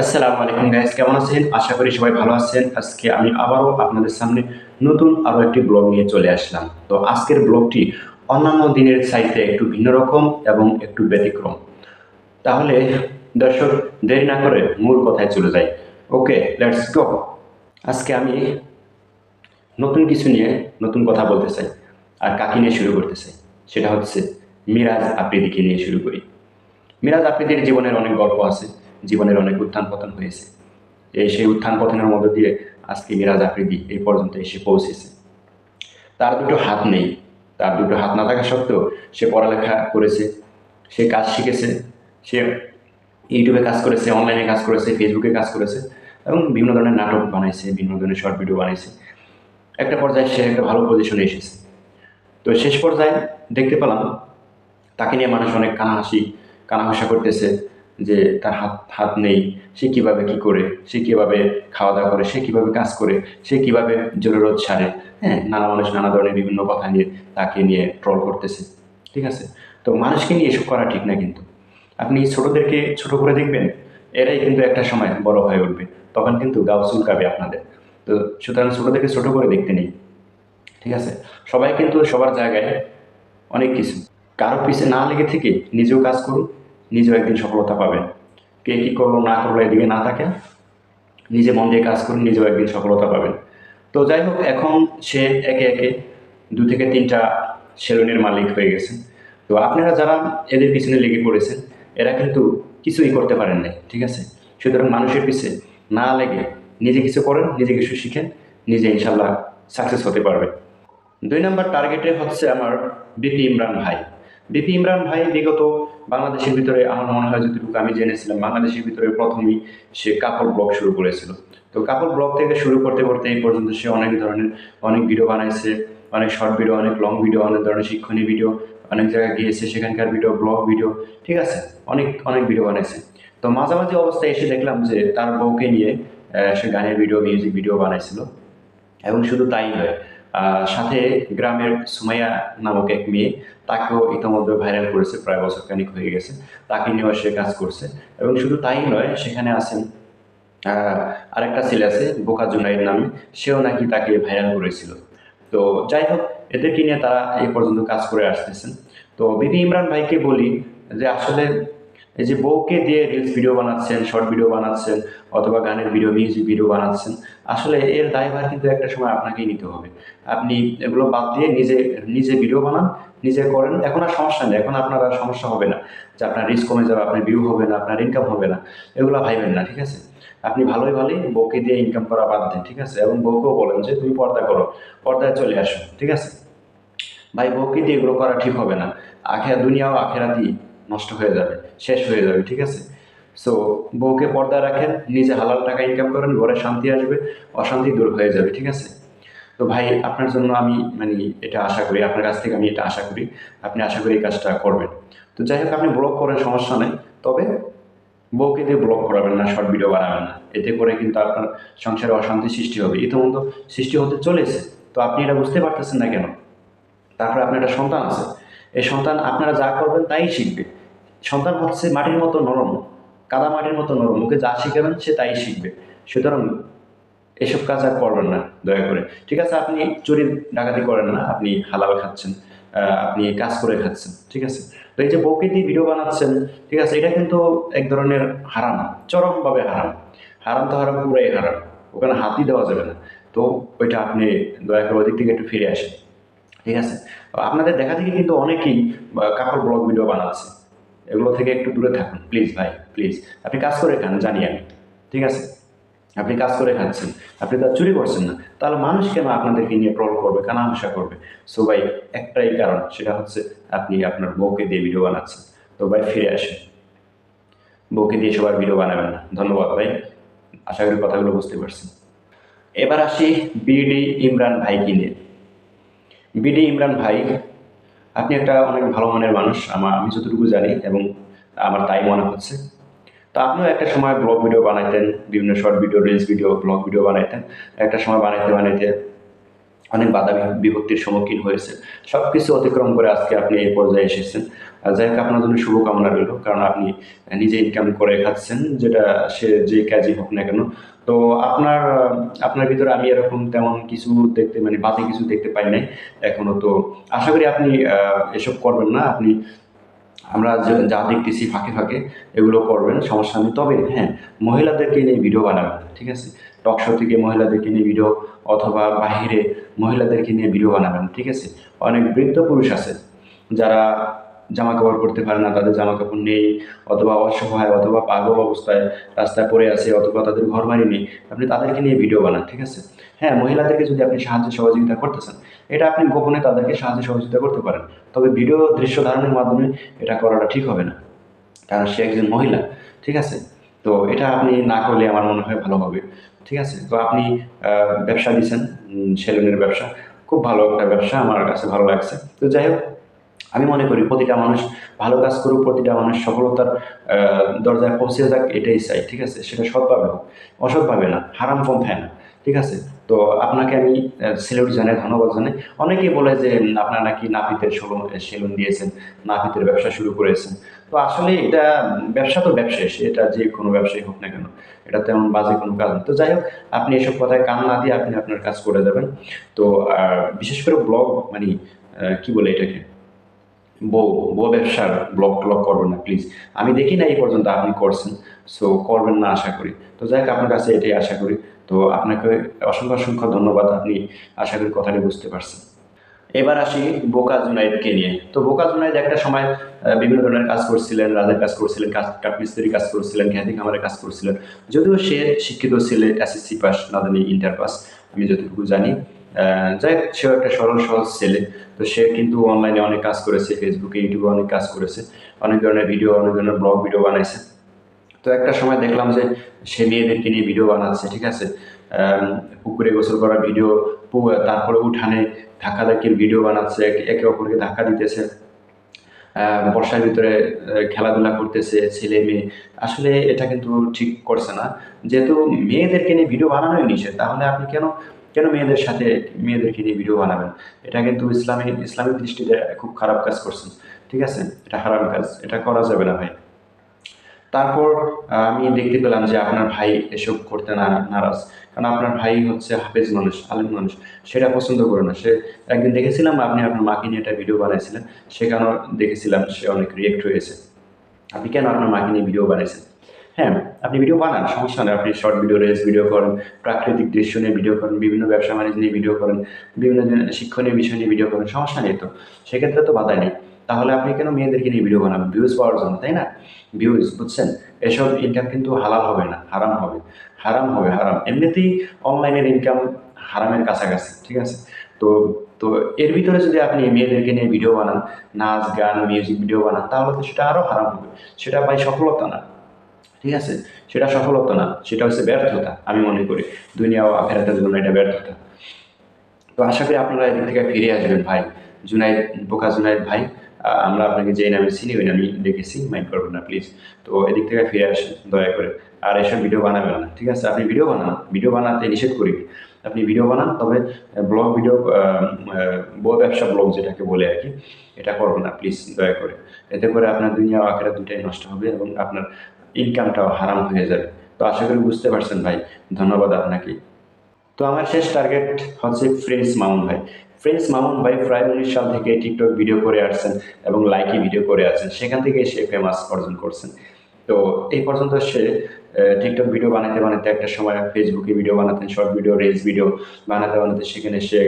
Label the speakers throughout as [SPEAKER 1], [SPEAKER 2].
[SPEAKER 1] আসসালামু আলাইকুম গাইস কেমন আছেন? আশা করি সবাই ভালো আছেন। আজকে আমি আবারও আপনাদের সামনে নতুন আরও একটি ব্লগ নিয়ে চলে আসলাম। তো আজকের ব্লগটি অন্যান্য দিনের চাইতে একটু ভিন্ন রকম এবং একটু ব্যতিক্রম। তাহলে দর্শক, দেরি না করে মূল কথায় চলে যাই। ওকে লেটস গো আজকে আমি নতুন কিছু নিয়ে নতুন কথা বলতে চাই। আর কাকে নিয়ে শুরু করতে চাই। সেটা হচ্ছে মিরাজ আফ্রিদিকে নিয়ে শুরু করি। মিরাজ আফ্রিদির জীবনের অনেক গল্প আছে। জীবনের অনেক উত্থান পতন হয়েছে। এই সেই উত্থান পতনের মধ্য দিয়ে আজকে মিরাজ আফ্রিদি এই পর্যন্ত এসে পৌঁছেছে। তার দুটো হাত নেই। তার দুটো হাত না থাকা সত্ত্বেও সে পড়ালেখা করেছে, সে কাজ শিখেছে, সে ইউটিউবে কাজ করেছে, অনলাইনে কাজ করেছে, ফেসবুকে কাজ করেছে এবং বিভিন্ন ধরনের নাটক বানাইছে, বিভিন্ন ধরনের শর্ট ভিডিও বানাইছে। একটা পর্যায়ে সে একটা ভালো পজিশনে এসেছে। তো শেষ পর্যায়ে দেখতে পেলাম, তাকে নিয়ে মানুষ অনেক কানাহাসি কানাহাসা করতেছে। যে তার হাত হাত নেই, সে কীভাবে কি করে, সে কীভাবে খাওয়া দাওয়া করে, সে কীভাবে কাজ করে, সে কীভাবে জরুরত সারে হ্যাঁ? নানা মানুষ নানা ধরনের বিভিন্ন কথা নিয়ে তাকে নিয়ে ট্রল করতেছে, ঠিক আছে? তো মানুষকে নিয়ে এসব করা ঠিক না কিন্তু। আপনি ছোটদেরকে ছোট করে দেখবেন, এরাই কিন্তু একটা সময় বড় হয়ে উঠবে, তখন কিন্তু গাও চুলকাবে আপনাদের। তো সুতরাং ছোটদেরকে ছোট করে দেখতে নেই, ঠিক আছে? সবাই কিন্তু সবার জায়গায় অনেক কিছু। কারও পিছে না লেগে থেকে নিজেও কাজ করুন নিজেও একদিন সফলতা পাবেন কে কী করল, না করল, এদিকে না থাকে নিজে মন দিয়ে কাজ করুন নিজেও একদিন সফলতা পাবেন তো যাই হোক, এখন সে একে একে দু থেকে তিনটা সেলুনের মালিক হয়ে গেছে। তো আপনারা যারা এদের পিছনে লেগে পড়েছেন, এরা কিন্তু কিছুই করতে পারেন নাই, ঠিক আছে? সুতরাং মানুষের পিছে না লেগে নিজে কিছু করেন, নিজে কিছু শিখেন, নিজে ইনশাল্লাহ সাকসেস হতে পারবে দুই নম্বর টার্গেটে হচ্ছে আমার বিপি ইমরান ভাই। বিপি ইমরান ভাই, বিগত বাংলাদেশের ভিতরে আমার মনে হয় যতটুকু আমি জেনেছিলাম, বাংলাদেশের ভিতরে প্রথমেই সে কাপড় ব্লগ শুরু করেছিল। তো কাপড় ব্লগ থেকে শুরু করতে করতে এই পর্যন্ত সে অনেক ধরনের, অনেক ভিডিও বানাইছে, অনেক শর্ট ভিডিও অনেক লং ভিডিও অনেক ধরনের শিক্ষণীয় ভিডিও অনেক জায়গায় গিয়েছে, সেখানকার ভিডিও ব্লগ ভিডিও ঠিক আছে? অনেক অনেক ভিডিও বানাইছে। তো মাঝামাঝি অবস্থায় এসে দেখলাম যে তার বউকে নিয়ে সে গানের ভিডিও মিউজিক ভিডিও বানাইছিল। এবং শুধু তাই নয় সাথে গ্রামের সুমাইয়া নামক এক মেয়ে, তাকেও ইতিমধ্যে ভাইরাল করেছে, প্রায় বছর খানিক হয়ে গেছে। তাকে নিয়েও সে কাজ করছে। এবং শুধু তাই নয়, সেখানে আছেন আরেকটা ছেলে আছে, বোকা জুনাইদ নামে। সেও নাকি তাকে ভাইরাল করেছিল। তো যাই হোক, এদেরকে নিয়ে তারা এই পর্যন্ত কাজ করে আসতেছেন। তো বিপি ইমরান ভাইকে বলি যে, আসলে এই যে বউকে দিয়ে রিলস ভিডিও বানাচ্ছেন শর্ট ভিডিও বানাচ্ছেন, অথবা গানের ভিডিও মিউজিক ভিডিও বানাচ্ছেন আসলে এর দায়ভার কিন্তু একটা সময় আপনাকেই নিতে হবে। আপনি এগুলো বাদ দিয়ে নিজে নিজে ভিডিও বানান, নিজে করেন, এখন আর সমস্যা নেই, এখন আপনার আর সমস্যা হবে না। যে আপনার রিস্ক কমে যাবে, আপনার ভিউ হবে না, আপনার ইনকাম হবে না, এগুলো ভাইবেন না, ঠিক আছে? আপনি ভালোই ভালোই বউকে দিয়ে ইনকাম করা বাদ দেন, ঠিক আছে? এবং বউকেও বলেন যে, তুমি পর্দা করো, পর্দায় চলে আসো, ঠিক আছে? ভাই, বউকে দিয়ে এগুলো করা ঠিক হবে না। আখেরা দুনিয়াও আখেরাতি নষ্ট হয়ে যাবে, শেষ হয়ে যাবে, ঠিক আছে? সো বউকে পর্দায় রাখেন, নিজে হালাল টাকা ইনকাম করেন, ঘরে শান্তি আসবে, অশান্তি দূর হয়ে যাবে, ঠিক আছে? তো ভাই, আপনার জন্য আমি মানে এটা আশা করি, আপনার কাছ থেকে আমি এটা আশা করি, আপনি আশা করি এই কাজটা করবেন। তো যাই হোক, আপনি ব্লগ করেন, সমস্যা নেই। তবে বউকে দিয়ে ব্লগ করাবেন না শর্ট ভিডিও বানাবেন না। এতে করে কিন্তু আপনার সংসারে অশান্তি সৃষ্টি হবে। ইতিমধ্যে সৃষ্টি হতে চলেছে। তো আপনি এটা বুঝতে পারতেছেন না কেন? তারপরে আপনার একটা সন্তান আছে। এই সন্তান আপনারা যা করবেন তাই শিখবে। সন্তান হচ্ছে মাটির মতো নরম। কাদা মাটির মতো নরম ওকে যা শিখাবেন সে তাই শিখবে। সুতরাং এসব কাজ আর করবেন না, দয়া করে। ঠিক আছে, আপনি চুরি ডাকাতি করেন না, আপনি হালাল খাচ্ছেন আপনি কাজ করে খাচ্ছেন, ঠিক আছে? তো এই যে বউকে দিয়ে ভিডিও বানাচ্ছেন, ঠিক আছে, এটা কিন্তু এক ধরনের হারাম, চরমভাবে হারাম। হারাম তো হারাম, পুরাই হারাম, ওখানে হাতই দেওয়া যাবে না। তো ওইটা আপনি দয়া করে ওদিক থেকে একটু ফিরে আসেন, ঠিক আছে? আপনাদের দেখা দেখি কিন্তু অনেকেই কাপড় ব্লগ ভিডিও বানাচ্ছে। এগুলো থেকে একটু দূরে থাকুন। প্লিজ ভাই প্লিজ আপনি কাজ করে খান, জানি আমি। ঠিক আছে? আপনি কাজ করে খাচ্ছেন। আপনি তো চুরি করছেন না। তাহলে মানুষ কেন আপনাদেরকে নিয়ে ট্রল করবে কানাঘুষা করবে? সো ভাই, একটাই কারণ, সেটা হচ্ছে আপনি আপনার বউকে দিয়ে ভিডিও বানাচ্ছেন। তো, ভাই, ফিরে আসেন। বউকে দিয়ে সবার ভিডিও বানাবেন না। ধন্যবাদ, ভাই। আশা করি কথাগুলো বুঝতে পারছেন। এবার আসি বিডি ইমরান ভাইকে নিয়ে। বিডি ইমরান ভাই আপনি একটা অনেক ভালো মনের মানুষ, আমার আমি যতটুকু জানি এবং আমার তাই মনে হচ্ছে। তো আপনিও একটা সময় ব্লগ ভিডিও বানাইতেন, বিভিন্ন short video, reels video, blog video বানাইতেন। একটা সময় বানাইতে বানাইতে অনেক বাধা বিভক্তির সম্মুখীন হয়েছে সব কিছু অতিক্রম করে আজকে আপনি এই পর্যায়ে এসেছেন। যাই হোক আপনার জন্য শুভকামনা রইল, কারণ আপনি নিজে ইনকাম করে খাচ্ছেন, যেটা সে যে কাজই হোক না কেন। তো আপনার আপনার ভিতরে আমি এরকম তেমন কিছু দেখতে মানে বাজে কিছু দেখতে পাই নাই এখনও। তো আশা করি আপনি এসব করবেন না। আপনি, আমরা যা দেখতেছি ফাঁকে ফাঁকে, এগুলো করবেন, সমস্যা নেই। তবে হ্যাঁ মহিলাদেরকে নিয়ে ভিডিও বানাবেন, ঠিক আছে? টক শো থেকে মহিলাদেরকে নিয়ে ভিডিও অথবা বাইরে মহিলাদেরকে নিয়ে ভিডিও বানাবেন, ঠিক আছে? অনেক বৃদ্ধ পুরুষ আছে, যারা জামা কাপড় পরতে পারে না, তাদের জামা কাপড় নেই, অথবা অসহায়, অথবা পাগল অবস্থায় রাস্তায় পড়ে আছে, অথবা তাদের ঘর বাড়ি নেই। আপনি তাদেরকে নিয়ে ভিডিও বানান, ঠিক আছে? হ্যাঁ মহিলাদেরকে যদি আপনি সাহায্য সহযোগিতা করতেছেন এটা আপনি গোপনে তাদেরকে সাহায্য সহযোগিতা করতে পারেন। তবে ভিডিও দৃশ্য ধারণের মাধ্যমে এটা করাটা ঠিক হবে না, কারণ সে একজন মহিলা, ঠিক আছে? তো এটা আপনি না করলে আমার মনে হয় ভালো হবে, ঠিক আছে? তো আপনি ব্যবসা দিচ্ছেন সেলুনের ব্যবসা, খুব ভালো একটা ব্যবসা আমার কাছে ভালো লাগছে। তো যাই হোক আমি মনে করি প্রতিটা মানুষ ভালো কাজ করুক, প্রতিটা মানুষ সফলতার দরজায় পৌঁছে যাক, এটাই চাই, ঠিক আছে? সেটা সৎভাবে হোক। অসৎভাবে না, হারাম পন্থায় না, ঠিক আছে? তো আপনাকে আমি সেলুট জানাই, ধন্যবাদ জানাই। অনেকেই বলে যে আপনারা নাকি নাপিতের সেলুন দিয়েছেন, নাপিতের ব্যবসা শুরু করেছেন। তো আসলে এটা ব্যবসা তো ব্যবসায় এটা যে কোনো ব্যবসায়ী হোক না কেন, এটা তেমন বাজে কোনো কাজ তো যাই হোক, আপনি এসব কথায় কান না দিয়ে আপনি আপনার কাজ করে দেবেন তো, আর বিশেষ করে ব্লগ মানে কি বলে এটাকে? বউ বউ ব্যবসার ব্লগ ট্লগ করবেন না প্লিজ আমি দেখি না এই পর্যন্ত আপনি করছেন সো করবেন না আশা করি। তো যাই হোক, আপনার কাছে এটাই আশা করি। তো আপনাকে অসংখ্য অসংখ্য ধন্যবাদ, আপনি আশা করি কথাটি বুঝতে পারছেন। এবার আসি বোকা জুনাইদকে নিয়ে। তো বোকা জুনাইদ একটা সময় বিভিন্ন ধরনের কাজ করছিলেন, রাজের কাজ করছিলেন, কাজ কাঠমিস্ত্রি কাজ করছিলেন, খ্যাতি খামারের কাজ করছিলেন। যদিও সে শিক্ষিত ছেলে, এসএসসি পাস, না জানি ইন্টার পাস, আমি যতটুকু জানি। যাই হোক, সেও একটা সরল, সহজ ছেলে। তো সে কিন্তু অনলাইনে অনেক কাজ করেছে ফেসবুকে ইউটিউবে অনেক কাজ করেছে, অনেক ধরনের ভিডিও অনেক ধরনের ব্লগ ভিডিও বানাইছে। তো একটা সময় দেখলাম যে সে মেয়েদেরকে নিয়ে ভিডিও বানাচ্ছে, ঠিক আছে? পুকুরে গোসল করার ভিডিও তারপরে উঠানে ধাক্কা ধাক্কির ভিডিও বানাচ্ছে, একে- অপরকে ধাক্কা দিতেছে। বর্ষার ভিতরে খেলাধুলা করতেছে ছেলে মেয়ে। আসলে এটা কিন্তু ঠিক করছে না। যেহেতু মেয়েদেরকে নিয়ে ভিডিও বানানোই নিষেধ, তাহলে আপনি কেন কেন মেয়েদের সাথে মেয়েদেরকে নিয়ে ভিডিও বানাবেন? এটা কিন্তু ইসলামী ইসলামিক দৃষ্টিতে খুব খারাপ কাজ করছেন ঠিক আছে? এটা হারাম কাজ। এটা করা যাবে না ভাই। তারপর আমি দেখতে পেলাম যে আপনার ভাই এসব করতে না, নারাজ। কারণ আপনার ভাই হচ্ছে হাফেজ মানুষ, আলেম মানুষ। সেটা পছন্দ করে না। সে একদিন দেখেছিলাম আপনি আপনার মাকে নিয়ে একটা ভিডিও বানাইছিলেন। সেখানেও দেখেছিলাম, সে অনেক রিয়েক্ট হয়েছে। আপনি কেন আপনার মাকে নিয়ে ভিডিও বানাইছেন? হ্যাঁ আপনি ভিডিও বানান, সমস্যা নেই। আপনি শর্ট ভিডিও রেস ভিডিও করেন, প্রাকৃতিক দৃশ্য নিয়ে ভিডিও করেন, বিভিন্ন ব্যবসা বাণিজ্য নিয়ে ভিডিও করেন, বিভিন্ন শিক্ষণীয় বিষয় নিয়ে ভিডিও করেন, সমস্যা নেই তো। সেক্ষেত্রে তো বাধা নেই। তাহলে আপনি কেন মেয়েদেরকে নিয়ে ভিডিও বানাবেন? ভিউজ পাওয়ার জন্য, তাই না? ভিউজ বুঝছেন? এসব ইনকাম কিন্তু হালাল হবে না, হারাম হবে। হারাম হবে, হারাম। এমনিতেই অনলাইনের ইনকাম হারামের কাছাকাছি, ঠিক আছে? তো তো এর ভিতরে যদি আপনি মেয়েদেরকে নিয়ে ভিডিও বানান, নাচ, গান মিউজিক ভিডিও বানান, তাহলে তো সেটা আরও হারাম হবে। সেটা ভাই সফলতা না। ঠিক আছে? সেটা সফলতা না, সেটা হচ্ছে ব্যর্থতা, আমি মনে করি। দুনিয়া ও আখেরাতের জন্য এটা ব্যর্থতা। তো আশা করি আপনারা এদিক থেকে ফিরে আসবেন ভাই। জুনাইদ, বোকা জুনাইদ ভাই আমরা আপনাকে যেই নামে চিনি, ওই নামে দেখেছি মাইন্ড করবেন না, প্লিজ। তো এদিক থেকে ফিরে আসেন, দয়া করে। আর এসব ভিডিও বানাবেন না, ঠিক আছে? আপনি ভিডিও বানান, ভিডিও বানাতে নিষেধ করি। আপনি ভিডিও বানান, তবে ব্লগ, ভিডিও বই ব্যবসা ব্লগ যেটাকে বলে আর কি, এটা করবেন না, প্লিজ, দয়া করে। এতে করে আপনার দুনিয়া আখেরা দুটাই নষ্ট হবে এবং আপনার ইনকামটাও হারাম হয়ে যাবে। তো আশা করি বুঝতে পারছেন ভাই, ধন্যবাদ আপনাকে। তো আমার শেষ টার্গেট হচ্ছে ফ্রেন্স মামুন ভাই। ফ্রেন্স মামুন ভাই প্রায় উনিশ সাল থেকে টিকটক ভিডিও করে আসছেন এবং লাইকি ভিডিও করে আছেন। সেখান থেকে সে ফেমাস অর্জন করছেন। তো এই পর্যন্ত সে টিকটক ভিডিও বানাতে বানাতে একটা সময় ফেসবুকে ভিডিও বানাতেন শর্ট ভিডিও রিলস ভিডিও বানাতে বানাতে সেখানে সে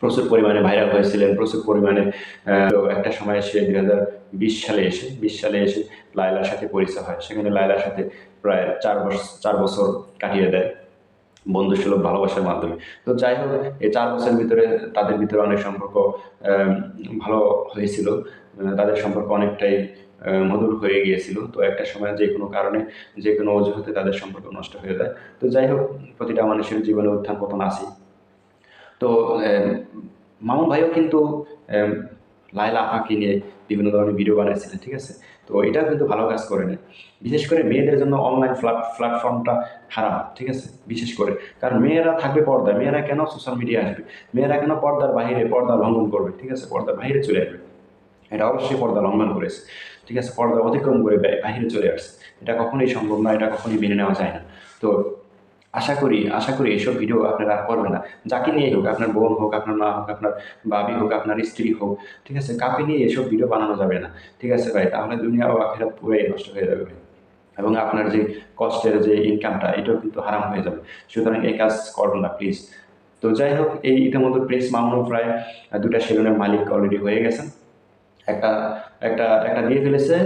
[SPEAKER 1] প্রচুর পরিমাণে ভাইরাল হয়েছিলেন, প্রচুর পরিমাণে একটা সময় সে দুই হাজার বিশ সালে এসে, বিশ সালে এসে লায়লার সাথে পরিচয় হয়। সেখানে লায়লার সাথে প্রায় চার বছর চার বছর কাটিয়ে দেয় বন্ধুসুলভ ভালোবাসার মাধ্যমে। তো যাই হোক, এই চার বছরের ভিতরে তাদের ভিতরে অনেক সম্পর্ক ভালো হয়েছিল। তাদের সম্পর্ক অনেকটাই মধুর হয়ে গিয়েছিল। তো একটা সময় যে কোনো কারণে, যে কোনো অজুহাতে তাদের সম্পর্ক নষ্ট হয়ে যায়। তো যাই হোক, প্রতিটা মানুষের জীবনে উত্থান পতন আছে তো মামুন ভাইও কিন্তু আহ, লায়লা আপাকে নিয়ে বিভিন্ন ধরনের ভিডিও বানাইছিলেন ঠিক আছে? তো এটাও কিন্তু ভালো কাজ করে না বিশেষ করে মেয়েদের জন্য অনলাইন প্ল্যাটফর্মটা খারাপ ঠিক আছে? বিশেষ করে। কারণ মেয়েরা থাকবে পর্দায় মেয়েরা কেন সোশ্যাল মিডিয়া আসবে? মেয়েরা কেন পর্দার বাইরে পর্দা লঙ্ঘন করবে ঠিক আছে? পর্দার বাইরে চলে আসবে। এটা অবশ্যই পর্দা লঙ্ঘন করেছে ঠিক আছে? পর্দা অতিক্রম করে বাহিরে চলে আসছে। এটা কখনোই সম্ভব না এটা কখনোই মেনে নেওয়া যায় না। তো আশা করি আশা করি এসব ভিডিও আপনারা আর করবেন না। যাকে নিয়ে হোক, আপনার বোন হোক, আপনার মা হোক, আপনার বাবি হোক, আপনার স্ত্রী হোক, ঠিক আছে? কাকে নিয়ে এসব ভিডিও বানানো যাবে না, ঠিক আছে ভাই? তাহলে দুনিয়া ও আখেরাত পুরোই নষ্ট হয়ে যাবে ভাই। এবং আপনার যে কষ্টের যে ইনকামটা এটাও কিন্তু হারাম হয়ে যাবে। সুতরাং এই কাজ করবেন না প্লিজ তো যাই হোক, এই ইতিমধ্যে প্রিন্স মামুন প্রায় দুটা সেলুনের মালিক অলরেডি হয়ে গেছেন। একটা একটা একটা দিয়ে ফেলেছে,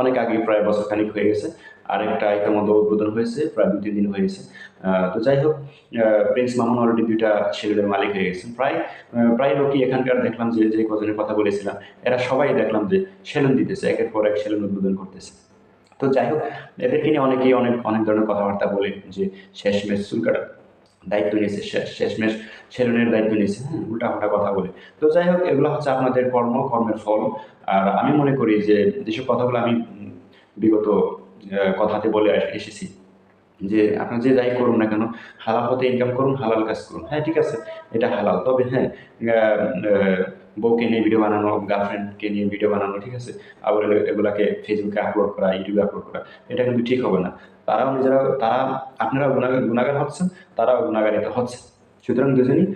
[SPEAKER 1] অনেক আগে প্রায় বছর খানিক হয়ে গেছে। আর একটা ইতিমধ্যে উদ্বোধন হয়েছে, প্রায় দু তিন দিন হয়েছে। তো যাই হোক প্রিন্স মামুন অলরেডি দুইটা সেলুনের মালিক হয়ে গেছেন। প্রায় প্রায় লোকই এখানকার দেখলাম যে যে কজনের কথা বলেছিলাম, এরা সবাই দেখলাম যে সেলুন দিতেছে, একের পর এক সেলুন উদ্বোধন করতেছে। তো যাই হোক এদেরকে নিয়ে অনেকেই অনেক অনেক ধরনের কথাবার্তা বলে যে, শেষমেশ চুল কাটার দায়িত্ব নিয়েছে শেষ- শেষমেশ সেলুনের দায়িত্ব নিয়েছে হ্যাঁ উল্টা কথা বলে। তো যাই হোক, এগুলো হচ্ছে আপনাদের কর্ম, কর্মের ফল। আর আমি মনে করি যে, যেসব কথাগুলো আমি বিগত কথাতে বলে এসেছি। যে আপনার যে যাই করুন না কেন, হালাল পথে ইনকাম করুন, হালাল কাজ করুন। হ্যাঁ ঠিক আছে, এটা হালাল। তবে হ্যাঁ বউকে নিয়ে ভিডিও বানানো গার্লফ্রেন্ডকে নিয়ে ভিডিও বানানো, ঠিক আছে, আবার এগুলো- এগুলাকে ফেসবুকে আপলোড করা ইউটিউবে আপলোড করা, এটা কিন্তু ঠিক হবে না। তারাও নিজেরা, তারা, আপনারা গুণাগার হচ্ছেন, তারাও গুণাগারিত হচ্ছে। সুতরাং দুজনই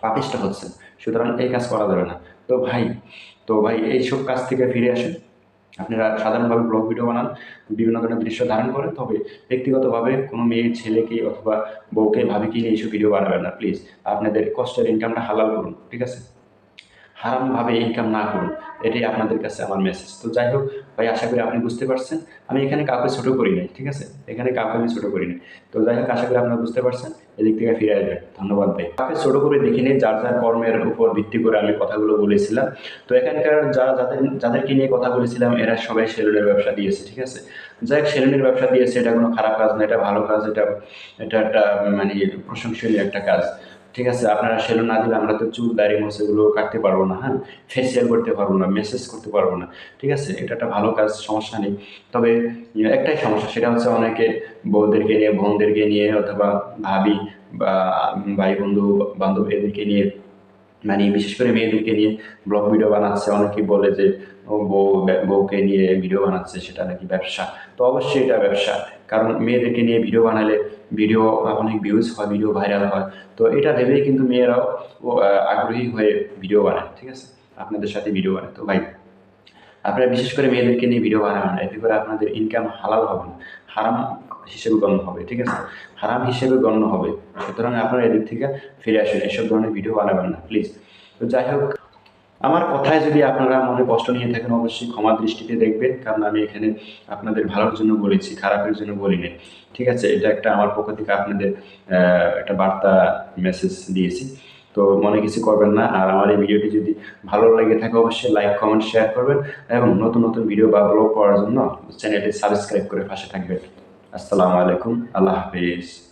[SPEAKER 1] পাপিষ্ট হচ্ছেন। সুতরাং এই কাজ করা যাবে না। তো ভাই তো ভাই, এইসব কাজ থেকে ফিরে আসেন। আপনারা সাধারণভাবে ব্লগ ভিডিও বানান, বিভিন্ন ধরনের দৃশ্য ধারণ করেন, তবে ব্যক্তিগতভাবে কোনো মেয়ে ছেলেকে অথবা বউকে ভাবে কি নিয়ে এইসব ভিডিও বানাবেন না প্লিজ আপনাদের কষ্টের ইনকামটা হালাল করুন, ঠিক আছে? হারামভাবে ইনকাম না করুন, এটাই আপনাদের কাছে আমার মেসেজ তো যাই হোক ভাই আশা করি আপনি বুঝতে পারছেন। আমি এখানে কাউকে ছোটো করি নাই, ঠিক আছে? এখানে কাউকে আমি ছোটো করি নাই। তো যাই হোক, আশা করি আপনারা বুঝতে পারছেন, এদিক থেকে ফিরে আসবেন। ধন্যবাদ ভাই। কাউকে ছোটো করে দেখিনি, যার যার কর্মের উপর ভিত্তি করে আমি কথাগুলো বলেছিলাম। তো এখানকার যারা যাদের, যাদেরকে নিয়ে কথা বলেছিলাম, এরা সবাই সেলুনের ব্যবসা দিয়েছে, ঠিক আছে? যাই হোক, সেলুনের ব্যবসা দিয়েছে, এটা কোনো খারাপ কাজ না, এটা ভালো কাজ, এটা এটা একটা মানে প্রশংসনীয় একটা কাজ। ঠিক আছে, আপনারা সেলুন না দিলে আমরা তো চুল, দাড়ি মোছ এগুলো কাটতে পারব না হ্যাঁ? ফেসিয়াল করতে পারব না মেসেজ করতে পারব না, ঠিক আছে? এটা একটা ভালো কাজ, সমস্যা নেই। তবে একটাই সমস্যা, সেটা হচ্ছে অনেকে বউদেরকে নিয়ে, বোনদেরকে নিয়ে অথবা ভাবি বা ভাই বন্ধু বান্ধব এদেরকে নিয়ে মানে বিশেষ করে মেয়েদেরকে নিয়ে ব্লগ ভিডিও বানাচ্ছে। অনেকেই বলে যে বউ বউকে নিয়ে ভিডিও বানাচ্ছে, সেটা নাকি ব্যবসা? তো অবশ্যই এটা ব্যবসা। কারণ মেয়েদেরকে নিয়ে ভিডিও বানালে ভিডিও অনেক ভিউজ হয় ভিডিও ভাইরাল হয়। তো এটা ভেবেই কিন্তু মেয়েরাও আগ্রহী হয়ে ভিডিও বানায়, ঠিক আছে? আপনাদের সাথে ভিডিও বানায়। তো ভাই, আপনারা বিশেষ করে মেয়েদেরকে নিয়ে ভিডিও বানাবেন না, এতে করে আপনাদের ইনকাম হালাল হবে না, হারাম হিসেবে গণ্য হবে, ঠিক আছে? হারাম হিসেবে গণ্য হবে। সুতরাং আপনারা এদিক থেকে ফিরে আসেন, এসব ধরনের ভিডিও বানাবেন না প্লিজ তো যাই হোক আমার কথায় যদি আপনারা মনে কষ্ট নিয়ে থাকেন, অবশ্যই ক্ষমা দৃষ্টিতে দেখবেন, কারণ আমি এখানে আপনাদের ভালোর জন্য বলেছি, খারাপের জন্য বলিনি। ঠিক আছে, এটা একটা আমার পক্ষ থেকে আপনাদের একটা বার্তা মেসেজ দিয়েছি। তো মনে কিছু করবেন না, আর আমার এই ভিডিওটি যদি ভালো লেগে থাকে, অবশ্যই লাইক কমেন্ট শেয়ার করবেন, এবং নতুন নতুন ভিডিও বা ব্লগ করার জন্য চ্যানেলটি সাবস্ক্রাইব করে পাশে থাকবেন। আসসালামু আলাইকুম, আল্লাহ হাফিজ।